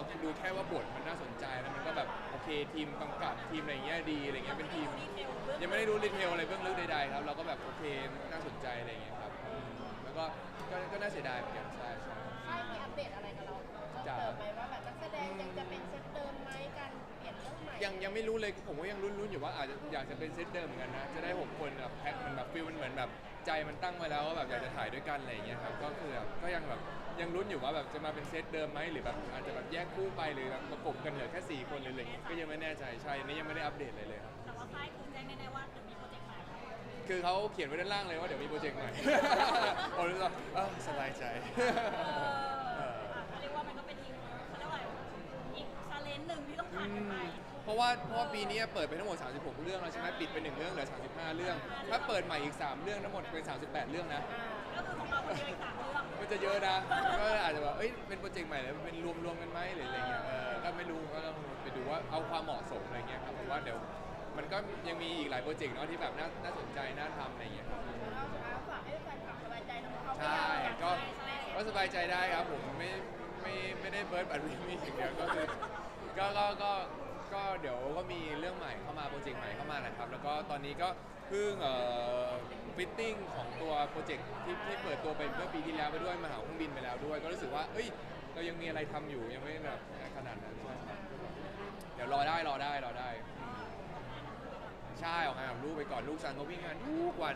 เราดูแค่ว่าบทมันน่าสนใจแล้วมันก็แบบโอเคทีมกำกับทีมอะไรเงี้ยดีอะไรเงี้ยเป็นทีมดีเทลเบื้องยังไม่ได้รู้ดีเทลอะไรเบื้องลึกใดๆครับ เราก็แบบโอเคน่าสนใจอะไรอย่างเงี้ยครับอืมแล้วก็ก็ก็น่าเสียดายเหมือนกันใช่ใช่ ค่ายมีอัปเดตอะไรกับเราเพิ่มจ้ะเติมไหมว่าแบบนักแสดงยังจะเป็นเซตเดิมไหมการเปลี่ยนเรื่องใหม่ยังยังไม่รู้เลยผมก็ยังรุ้นๆอยู่ว่าอาจจะอยากจะเป็นเซตเดิมเหมือนกันนะ จะได้หกคนแบบแพ็คมันแบบฟิลมันเหมือนแบบ ใจมันตั้งไว้แล้วว่าแบบอยากจะถ่ายด้วยกันอะไรอย่างเงี้ยครับก็คือแบบก็ยังแบบยังลุ้นอยู่ว่าแบบจะมาเป็นเซตเดิมไหมหรือแบบอาจจะแบบแยกคู่ไปหรือแบบประกบกันเหลือแค่สี่คนหรืออะไรอย่างเงี้ยก็ยังไม่แน่ใจใช่อันนี้ยังไม่ได้อัปเดตเลยเลยครับแต่ว่าค่ายคือแจ้งแน่ๆว่าจะมีโปรเจกต์ใหม่คือเขาเขียนไว้ด้านล่างเลยว่าเดี๋ยวมีโปรเจกต์ใหม่ผมรู้สึกว่าเออสบายใจ เอ ว่าเพราะว่าปีนี้เปิดไปทั้งหมด 36 เรื่องแล้วใช่ไหมปิดไปหนึ่งเรื่องเหลือ 35 เรื่อง ถ้าเปิดใหม่อีก 3 เรื่องทั้งหมดเป็น 38 เรื่องนะ ก็คือของเราคนเดียวอีกสามเรื่องมันจะเยอะนะ ก็อาจจะแบบเอ้ยเป็นโปรเจกต์ใหม่แล้วเป็นรวมรวมกันไหมหรืออะไรเงี้ยเออก็ไม่รู้ก็ต้องไปดูว่าเอาความเหมาะสมอะไรเงี้ยครับผมว่าเดี๋ยวมันก็ยังมีอีกหลายโปรเจกต์เนาะที่แบบน่าน่าสนใจน่าทำอะไรเงี้ยครับแล้วเอาฝากให้แฟนคลับสบายใจนะเพราะเขาใช่ไม่อยากก็ใช่ก็สบายใจได้ครับผมไม่ไม่ไม่ได้เบิร์ดบัตรวิมีอย่างเดียวก็คือก็ก็ก็ ก็เดี๋ยวก็มีเรื่องใหม่เข้ามาโปรเจกต์ใหม่เข้ามานะครับ แล้วก็ตอนนี้ก็เพิ่งเอ่อฟิตติ้งของตัวโปรเจกต์ที่ที่เปิดตัวไปเมื่อปีที่แล้วไปด้วยมาหาเครื่องบินไปแล้วด้วย ก็รู้สึกว่าเอ้ยเรายังมีอะไรทำอยู่ยังไม่แบบขนาดนั้นใช่ครับเดี๋ยวรอได้รอได้รอได้ ใช่ออกงานกับลูกไปก่อนลูกซันก็วิ่งงานทุกวัน